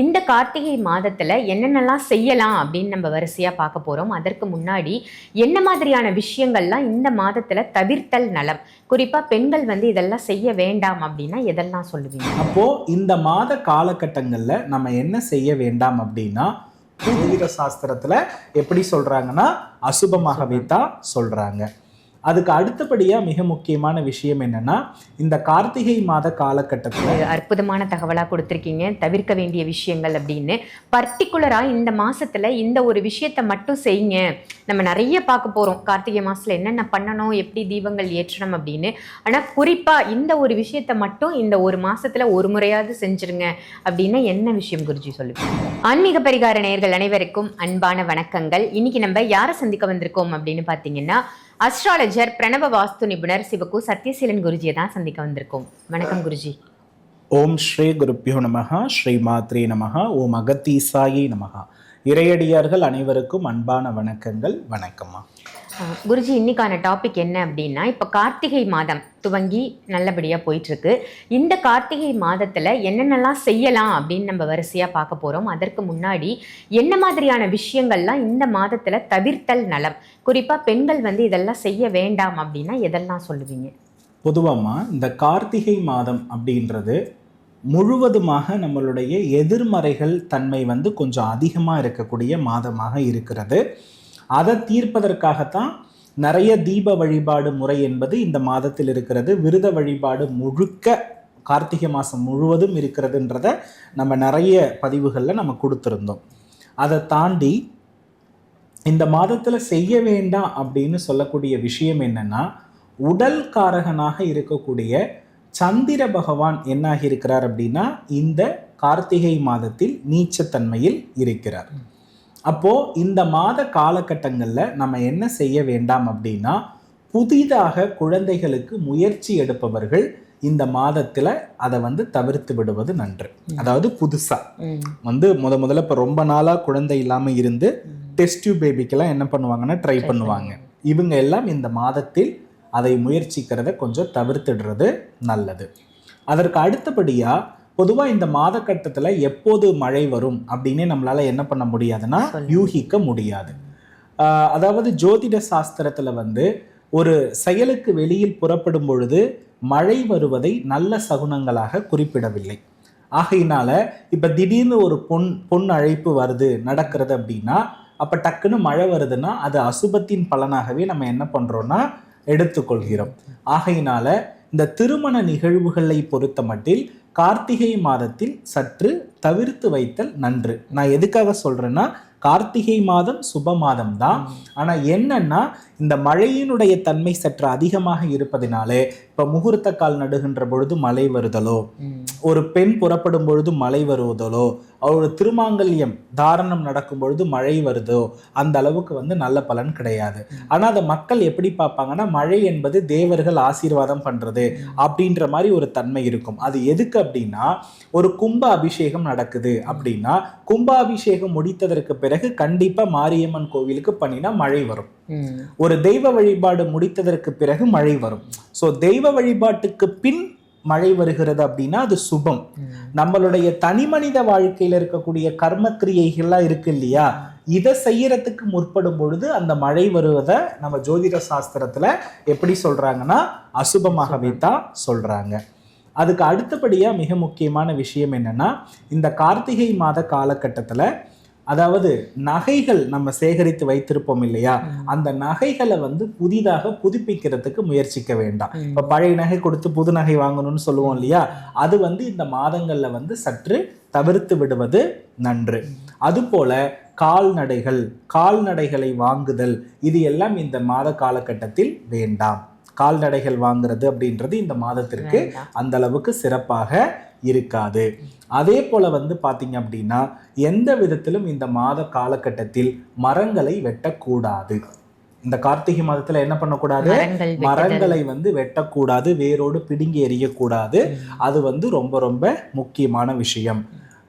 இந்த கார்த்திகை மாதத்தில் என்னென்னலாம் செய்யலாம் அப்படின்னு நம்ம வரிசையாக பார்க்க போகிறோம் அதற்கு முன்னாடி என்ன மாதிரியான விஷயங்கள்லாம் இந்த மாதத்தில் தவிர்த்தல் நலம்? குறிப்பாக பெண்கள் வந்து இதெல்லாம் செய்ய வேண்டாம் அப்படின்னா எதெல்லாம் சொல்லுவீங்க? அப்போது இந்த மாத காலகட்டங்களில் நம்ம என்ன செய்ய வேண்டாம் அப்படின்னா பூர்வீக சாஸ்திரத்துல எப்படி சொல்றாங்கன்னா அசுபமாகவே தான் சொல்றாங்க. அதுக்கு அடுத்தபடியாக மிக முக்கியமான விஷயம் என்னென்னா இந்த கார்த்திகை மாத காலகட்டத்தில் அற்புதமான தகவலாக கொடுத்துருக்கீங்க. தவிர்க்க வேண்டிய விஷயங்கள் அப்படின்னு. பர்டிகுலராக இந்த மாதத்தில் இந்த ஒரு விஷயத்த மட்டும் செய்யுங்க. நம்ம நிறைய பார்க்க போகிறோம் கார்த்திகை மாதத்தில் என்னென்ன பண்ணணும் எப்படி தீபங்கள் ஏற்றணும் அப்படின்னு. ஆனால் குறிப்பாக இந்த ஒரு விஷயத்த மட்டும் இந்த ஒரு மாதத்தில் ஒரு முறையாவது செஞ்சுருங்க அப்படின்னா என்ன விஷயம் குருஜி சொல்லுங்க ஆன்மீக பரிகார நேயர்கள் அனைவருக்கும் அன்பான வணக்கங்கள். இன்னைக்கு நம்ம யாரை சந்திக்க வந்திருக்கோம் அப்படின்னு பார்த்தீங்கன்னா அஸ்ட்ராலஜர் பிரணவ வாஸ்து நிபுணர் சிவகு சத்யசீலன் குருஜியை தான் சந்திக்க வந்திருக்கோம். வணக்கம் குருஜி. ஓம் ஸ்ரீ குருப்பியோ நமகா ஸ்ரீ மாத்ரே நமகா ஓம் அகத்தீசாயி நமகா இறையடியார்கள் அனைவருக்கும் அன்பான வணக்கங்கள் வணக்கம்மா. குருஜி இன்னைக்கான டாபிக் என்ன அப்படின்னா இப்போ கார்த்திகை மாதம் துவங்கி நல்லபடியாக போயிட்டுருக்கு. இந்த கார்த்திகை மாதத்தில் என்னென்னலாம் செய்யலாம் அப்படின்னு நம்ம வரிசையாக பார்க்க போகிறோம் அதற்கு முன்னாடி என்ன மாதிரியான விஷயங்கள்லாம் இந்த மாதத்தில் தவிர்த்தல் நலம்? குறிப்பாக பெண்கள் வந்து இதெல்லாம் செய்ய வேண்டாம் அப்படின்னா எதெல்லாம் சொல்லுவீங்க? பொதுவாமா இந்த கார்த்திகை மாதம் அப்படின்றது முழுவதுமாக நம்மளுடைய எதிர்மறைகள் தன்மை வந்து கொஞ்சம் அதிகமாக இருக்கக்கூடிய மாதமாக இருக்கிறது. அதை தீர்ப்பதற்காகத்தான் நிறைய தீப வழிபாடு முறை என்பது இந்த மாதத்தில் இருக்கிறது. விருத வழிபாடு முழுக்க கார்த்திகை மாதம் முழுவதும் இருக்கிறதுன்றத நம்ம நிறைய பதிவுகளில் நம்ம கொடுத்துருந்தோம். அதை தாண்டி இந்த மாதத்தில் செய்ய வேண்டாம் அப்படின்னு சொல்லக்கூடிய விஷயம் என்னன்னா உடல் காரகனாக இருக்கக்கூடிய சந்திர பகவான் என்னாகி இருக்கிறார் அப்படின்னா இந்த கார்த்திகை மாதத்தில் நீச்சத்தன்மையில் இருக்கிறார். அப்போ இந்த மாத காலகட்டங்களில் நம்ம என்ன செய்ய வேண்டாம் அப்படின்னா புதிதாக குழந்தைகளுக்கு முயற்சி எடுப்பவர்கள் இந்த மாதத்துல அதை வந்து தவிர்த்து விடுவது நன்று. அதாவது புதுசா. வந்து முத முதல்ல இப்போ ரொம்ப நாளா குழந்தை இல்லாம இருந்து டெஸ்ட் டியூப் பேபிக்கெல்லாம் என்ன பண்ணுவாங்கன்னா ட்ரை பண்ணுவாங்க. இவங்க எல்லாம் இந்த மாதத்தில் அதை முயற்சிக்கிறத கொஞ்சம் தவிர்த்துடுறது நல்லது. அதற்கு அடுத்தபடியா பொதுவா இந்த மாத கட்டத்துல எப்போது மழை வரும் அப்படின்னு நம்மளால என்ன பண்ண முடியாதுன்னா. யூகிக்க முடியாது. அதாவது ஜோதிட சாஸ்திரத்துல வந்து ஒரு செயலுக்கு வெளியில் புறப்படும் பொழுது மழை வருவதை நல்ல சகுனங்களாக குறிப்பிடவில்லை. ஆகையினால இப்ப திடீர்னு ஒரு பொன் பொன் அழைப்பு வருது நடக்கிறது அப்படின்னா அப்ப டக்குன்னு மழை வருதுன்னா அது அசுபத்தின் பலனாகவே நம்ம என்ன பண்றோம்னா எடுத்துக்கொள்கிறோம். ஆகையினால இந்த திருமண நிகழ்வுகளை பொறுத்த மட்டில் கார்த்திகை மாதத்தில் சற்று தவிர்த்து வைத்தல் நன்று. நான் எதுக்காக சொல்றேன்னா கார்த்திகை மாதம் சுப மாதம் தான் ஆனால் என்னன்னா இந்த மழையினுடைய தன்மை சற்று அதிகமாக இருப்பதினாலே இப்ப முகூர்த்த கால் நடுகின்ற பொழுது மழை வருதலோ ஒரு பெண் புறப்படும் பொழுது மழை வருவதோ அவரோட திருமாங்கல்யம் தாரணம் நடக்கும் பொழுது மழை வருதோ அந்த அளவுக்கு வந்து நல்ல பலன் கிடையாது. ஆனா அதை மக்கள் எப்படி பார்ப்பாங்கன்னா மழை என்பது தேவர்கள் ஆசீர்வாதம் பண்றது அப்படின்ற மாதிரி ஒரு தன்மை இருக்கும். அது எதுக்கு அப்படின்னா ஒரு கும்ப அபிஷேகம் நடக்குது அப்படின்னா கும்பாபிஷேகம் முடித்ததற்கு பிறகு கண்டிப்பா மாரியம்மன் கோவிலுக்கு பண்ணினா மழை வரும். ஒரு தெய்வ வழிபாடு முடித்ததற்கு பிறகு மழை வரும். ஸோ தெய்வ வழிபாட்டுக்கு பின் மழை வருகிறது அப்படின்னா அது சுபம். நம்மளுடைய தனி மனித வாழ்க்கையில இருக்கக்கூடிய கர்ம கிரியைகள்லாம் இருக்கு இல்லையா? இதை செய்யறதுக்கு முற்படும் பொழுது அந்த மழை வருவதை நம்ம ஜோதிட சாஸ்திரத்துல எப்படி சொல்றாங்கன்னா அசுபமாகவே தான் சொல்றாங்க. அதுக்கு அடுத்தபடியா மிக முக்கியமான விஷயம் என்னன்னா இந்த கார்த்திகை மாத காலகட்டத்துல அதாவது நகைகள் நம்ம சேகரித்து வைத்திருப்போம் இல்லையா? அந்த நகைகளை வந்து புதிதாக புதுப்பிக்கிறதுக்கு முயற்சிக்க வேண்டாம். இப்ப பழைய நகை கொடுத்து புது நகை வாங்கணும்னு சொல்லுவோம் இல்லையா? அது வந்து இந்த மாதங்கள்ல வந்து சற்று தவிர்த்து விடுவது நன்று. அதுபோல கால்நடைகள் கால்நடைகளை வாங்குதல் இது எல்லாம் இந்த மாத காலகட்டத்தில் வேண்டாம். கால்நடைகள் வாங்குறது அப்படின்றது இந்த மாதத்திற்கு. அந்த அளவுக்கு சிறப்பாக இருக்காது. அதே போல வந்து பாத்தீங்க அப்படின்னா எந்த விதத்திலும் இந்த மாத காலகட்டத்தில் மரங்களை வெட்டக்கூடாது. இந்த கார்த்திகை மாதத்துல என்ன பண்ணக்கூடாது. மரங்களை வந்து வெட்டக்கூடாது வேரோடு பிடுங்கி எறியக்கூடாது. அது வந்து ரொம்ப ரொம்ப முக்கியமான விஷயம்.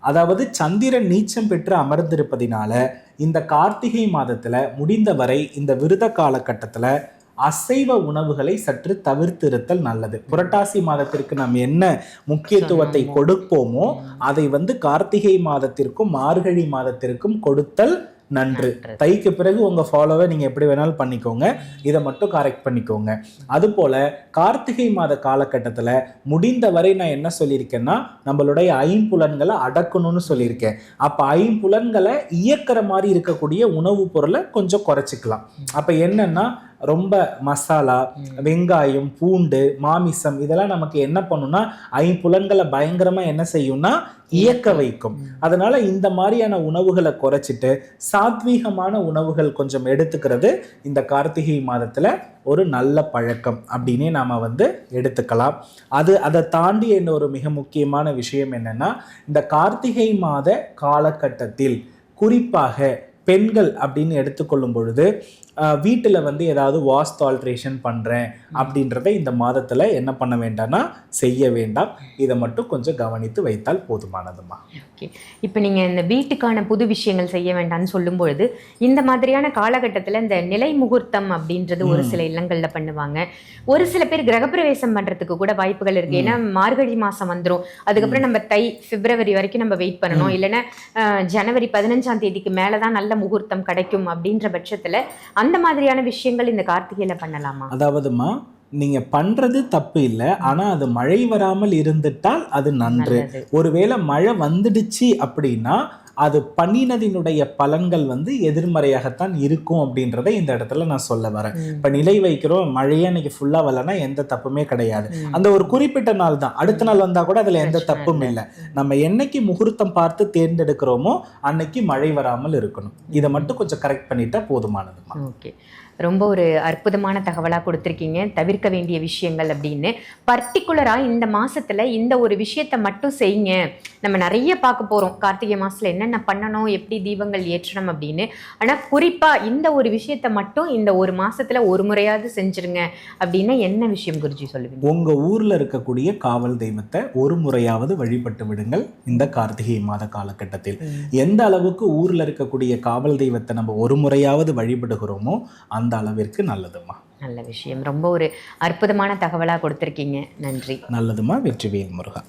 அதாவது சந்திரன் நீச்சம் பெற்று அமர்ந்திருப்பதினால இந்த கார்த்திகை மாதத்துல முடிந்தவரை இந்த விரத காலகட்டத்துல அசைவ உணவுகளை சற்று தவிர்த்திருத்தல் நல்லது. புரட்டாசி மாதத்திற்கு நாம் என்ன முக்கியத்துவத்தை. கொடுப்போமோ அதை வந்து கார்த்திகை மாதத்திற்கும் மார்கழி மாதத்திற்கும் கொடுத்தல் நன்று. தைக்கு பிறகு உங்க ஃபாலோவை நீங்க எப்படி வேணாலும் பண்ணிக்கோங்க. இதை மட்டும் கரெக்ட் பண்ணிக்கோங்க. அதுபோல கார்த்திகை மாத காலகட்டத்துல முடிந்தவரை நான் என்ன சொல்லியிருக்கேன்னா நம்மளுடைய ஐம்புலன்களை அடக்கணும்னு சொல்லியிருக்கேன். அப்ப ஐம்புலன்களை இயக்கிற மாதிரி இருக்கக்கூடிய உணவுப் பொருளை கொஞ்சம் குறைச்சிக்கலாம். அப்ப என்னன்னா ரொம்ப மசாலா வெங்காயம் பூண்டு மாமிசம் இதெல்லாம் நமக்கு என்ன பண்ணும்னா ஐம்புலன்களை பயங்கரமா என்ன செய்யும்னா இயக்க வைக்கும். அதனால இந்த மாதிரியான உணவுகளை குறைச்சிட்டு சாத்வீகமான உணவுகள் கொஞ்சம் எடுத்துக்கிறது இந்த கார்த்திகை மாதத்துல ஒரு நல்ல பழக்கம் அப்படின்னே நாம வந்து எடுத்துக்கலாம். அது அதை தாண்டி என்ன ஒரு மிக முக்கியமான விஷயம் என்னன்னா இந்த கார்த்திகை மாத காலகட்டத்தில் குறிப்பாக பெண்கள் அப்படின்னு எடுத்துக்கொள்ளும் பொழுது வீட்டுல வந்து ஏதாவது வாஸ்து ஆல்ட்ரேஷன் பண்றேன் அப்படின்றத இந்த மாதத்துல என்ன பண்ண வேண்டாம்னா செய்ய வேண்டாம். இதை மட்டும் கொஞ்சம் கவனித்து வைத்தால் போதுமானதுமா. ஓகே. இப்போ நீங்கள் இந்த வீட்டுக்கான புது விஷயங்கள் செய்ய வேண்டாம்னு சொல்லும் பொழுது இந்த மாதிரியான காலகட்டத்தில் இந்த நிலை முகூர்த்தம் அப்படின்றது ஒரு சில இல்லங்களில் பண்ணுவாங்க. ஒரு சில பேர் கிரகப்பிரவேசம் பண்ணுறதுக்கு கூட வாய்ப்புகள் இருக்கு. ஏன்னா மார்கழி மாதம் வந்துடும் அதுக்கப்புறம் நம்ம தை பிப்ரவரி வரைக்கும் நம்ம வெயிட் பண்ணணும். இல்லைன்னா ஜனவரி பதினஞ்சாம் தேதிக்கு மேலே தான் நல்ல முகூர்த்தம் கிடைக்கும் அப்படின்ற பட்சத்தில் அந்த மாதிரியான விஷயங்கள் இந்த கார்த்திகையில் பண்ணலாமா? அதாவதுமா நீங்க பண்றது தப்பு இல்லை ஆனா அது மழை வராமல் இருந்துட்டால் அது நன்று. ஒருவேளை மழை வந்துடுச்சு அப்படின்னா அது பண்ணினதினுடைய பலன்கள் வந்து எதிர்மறையாகத்தான் இருக்கும் அப்படின்றத இந்த இடத்துல நான் சொல்ல வரேன். இப்ப நிலை வைக்கிறோம் மழையே இன்னைக்கு ஃபுல்லா வரலன்னா எந்த தப்புமே கிடையாது. அந்த ஒரு குறிப்பிட்ட நாள் தான். அடுத்த நாள் வந்தா கூட அதுல எந்த தப்பும் இல்லை. நம்ம என்னைக்கு முகூர்த்தம் பார்த்து தேர்ந்தெடுக்கிறோமோ அன்னைக்கு மழை வராமல் இருக்கணும். இதை மட்டும் கொஞ்சம் கரெக்ட் பண்ணிட்டா போதுமானதுமா ஓகே. ரொம்ப ஒரு அற்புதமான தகவலாக கொடுத்துருக்கீங்க. தவிர்க்க வேண்டிய விஷயங்கள் அப்படின்னு. பர்டிகுலராக இந்த மாசத்துல இந்த ஒரு விஷயத்தை மட்டும் செய்யுங்க. நம்ம நிறைய பார்க்க போகிறோம் கார்த்திகை மாசத்துல என்னென்ன பண்ணணும் எப்படி தீபங்கள் ஏற்றணும் அப்படின்னு. ஆனால் குறிப்பாக இந்த ஒரு விஷயத்தை மட்டும் இந்த ஒரு மாசத்துல ஒரு முறையாவது செஞ்சிருங்க அப்படின்னா என்ன விஷயம் குருஜி சொல்லுவீங்க? உங்க ஊர்ல இருக்கக்கூடிய காவல் தெய்வத்தை ஒரு முறையாவது வழிபட்டு விடுங்கள் இந்த கார்த்திகை மாத காலகட்டத்தில். எந்த அளவுக்கு ஊர்ல இருக்கக்கூடிய காவல் தெய்வத்தை நம்ம ஒரு முறையாவது வழிபடுகிறோமோ அந்த அளவிற்கு நல்லதுமா நல்ல விஷயம். ரொம்ப ஒரு அற்புதமான தகவலாக கொடுத்துருக்கீங்க. நன்றி. நல்லதுமா வெற்றிவேல் முருகா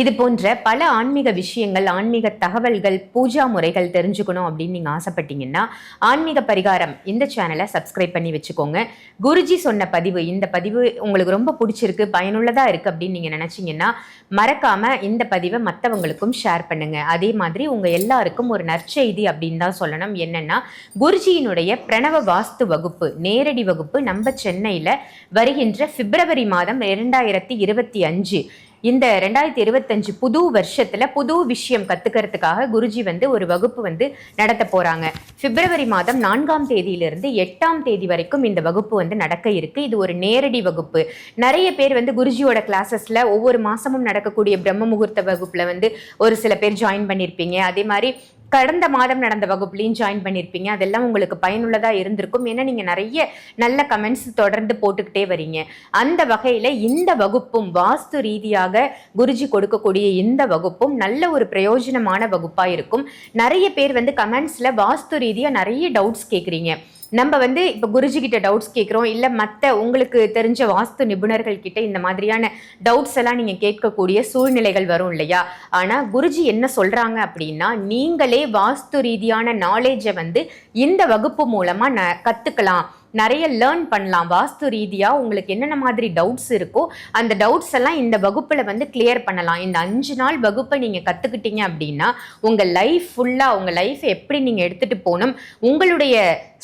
இது போன்ற பல ஆன்மீக விஷயங்கள் ஆன்மீக தகவல்கள் பூஜா முறைகள் தெரிஞ்சுக்கணும் அப்படின்னு நீங்கள் ஆசைப்பட்டீங்கன்னா ஆன்மீக பரிகாரம் இந்த சேனலை சப்ஸ்கிரைப் பண்ணி வச்சுக்கோங்க. குருஜி சொன்ன பதிவு இந்த பதிவு உங்களுக்கு ரொம்ப பிடிச்சிருக்கு பயனுள்ளதாக இருக்குது அப்படின்னு நீங்கள் நினச்சிங்கன்னா மறக்காமல் இந்த பதிவை மற்றவங்களுக்கும் ஷேர் பண்ணுங்க. அதே மாதிரி உங்கள் எல்லாருக்கும் ஒரு நற்செய்தி அப்படின்னு தான் சொல்லணும். என்னென்னா குருஜியினுடைய பிரணவ வாஸ்து வகுப்பு நேரடி வகுப்பு நம்ம சென்னையில் வருகின்ற பிப்ரவரி மாதம் இரண்டாயிரத்தி இருபத்தி அஞ்சு. இந்த ரெண்டாயிரத்தி இருபத்தஞ்சு புது வருஷத்துல புது விஷயம் கத்துக்கிறதுக்காக குருஜி வந்து ஒரு வகுப்பு வந்து நடத்த போறாங்க. பிப்ரவரி மாதம் நான்காம் தேதியிலிருந்து எட்டாம் தேதி வரைக்கும் இந்த வகுப்பு வந்து நடக்க இருக்கு. இது ஒரு நேரடி வகுப்பு. நிறைய பேர் வந்து குருஜியோட கிளாஸஸ்ல ஒவ்வொரு மாசமும் நடக்கக்கூடிய பிரம்ம முகூர்த்த வகுப்புல வந்து ஒரு சில பேர் ஜாயின் பண்ணியிருப்பீங்க அதே மாதிரி கடந்த மாதம் நடந்த வகுப்புலையும் ஜாயின் பண்ணியிருப்பீங்க அதெல்லாம் உங்களுக்கு பயனுள்ளதாக இருந்திருக்கும். ஏன்னா நீங்கள் நிறைய நல்ல கமெண்ட்ஸ் தொடர்ந்து போட்டுக்கிட்டே வரீங்க. அந்த வகையில் இந்த வகுப்பும் வாஸ்து ரீதியாக குருஜி கொடுக்கக்கூடிய இந்த வகுப்பும் நல்ல ஒரு பிரயோஜனமான வகுப்பாக இருக்கும். நிறைய பேர் வந்து கமெண்ட்ஸில் வாஸ்து ரீதியாக நிறைய டவுட்ஸ் கேட்குறீங்க நம்ம வந்து இப்போ குருஜி கிட்ட டவுட்ஸ் கேட்குறோம் இல்லை மற்ற உங்களுக்கு தெரிஞ்ச வாஸ்து நிபுணர்கள் கிட்ட இந்த மாதிரியான டவுட்ஸ் எல்லாம் நீங்கள் கேட்கக்கூடிய சூழ்நிலைகள் வரும் இல்லையா? ஆனால் குருஜி என்ன சொல்கிறாங்க அப்படின்னா நீங்களே வாஸ்து ரீதியான நாலேஜை வந்து இந்த வகுப்பு மூலமாக ந கற்றுக்கலாம் நிறைய லேர்ன் பண்ணலாம். வாஸ்து ரீதியாக உங்களுக்கு என்னென்ன மாதிரி டவுட்ஸ் இருக்கோ அந்த டவுட்ஸ் எல்லாம் இந்த வகுப்பில் வந்து கிளியர் பண்ணலாம். இந்த அஞ்சு நாள் வகுப்பை நீங்கள் கற்றுக்கிட்டீங்க அப்படின்னா உங்கள் லைஃப் ஃபுல்லாக உங்கள் லைஃப் எப்படி நீங்கள் எடுத்துகிட்டு போகணும் உங்களுடைய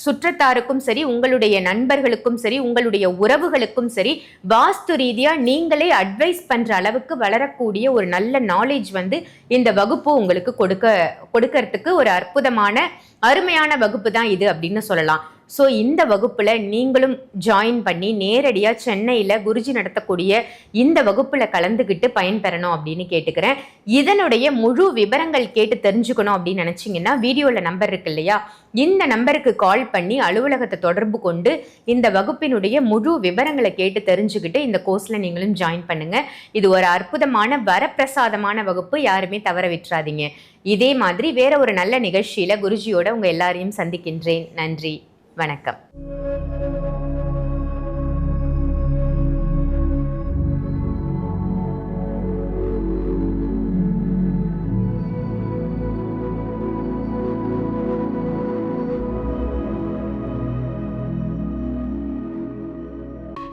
சுற்றத்தாருக்கும் சரி உங்களுடைய நண்பர்களுக்கும் சரி உங்களுடைய உறவுகளுக்கும் சரி வாஸ்து ரீதியாக நீங்களே அட்வைஸ் பண்ணுற அளவுக்கு வளரக்கூடிய ஒரு நல்ல நாலேஜ் வந்து இந்த வகுப்பு உங்களுக்கு கொடுக்க கொடுக்கறதுக்கு ஒரு அற்புதமான அருமையான வகுப்பு தான் இது அப்படின்னு சொல்லலாம். ஸோ இந்த வகுப்பில் நீங்களும் ஜாயின் பண்ணி நேரடியாக சென்னையில் குருஜி நடத்தக்கூடிய இந்த வகுப்பில் கலந்துக்கிட்டு பயன்பெறணும் அப்படின்னு கேட்டுக்கிறேன். இதனுடைய முழு விவரங்கள் கேட்டு தெரிஞ்சுக்கணும் அப்படின்னு நினச்சிங்கன்னா வீடியோவில் நம்பர் இருக்கு இல்லையா? இந்த நம்பருக்கு கால் பண்ணி அலுவலகத்தை தொடர்பு கொண்டு இந்த வகுப்பினுடைய முழு விவரங்களை கேட்டு தெரிஞ்சுக்கிட்டு இந்த கோர்ஸில் நீங்களும் ஜாயின் பண்ணுங்கள் இது ஒரு அற்புதமான வரப்பிரசாதமான வகுப்பு. யாருமே தவற விட்டுறாதீங்க. இதே மாதிரி வேற ஒரு நல்ல நிகழ்ச்சியில் குருஜியோட உங்கள் எல்லாரையும் சந்திக்கின்றேன். நன்றி. வணக்கம்.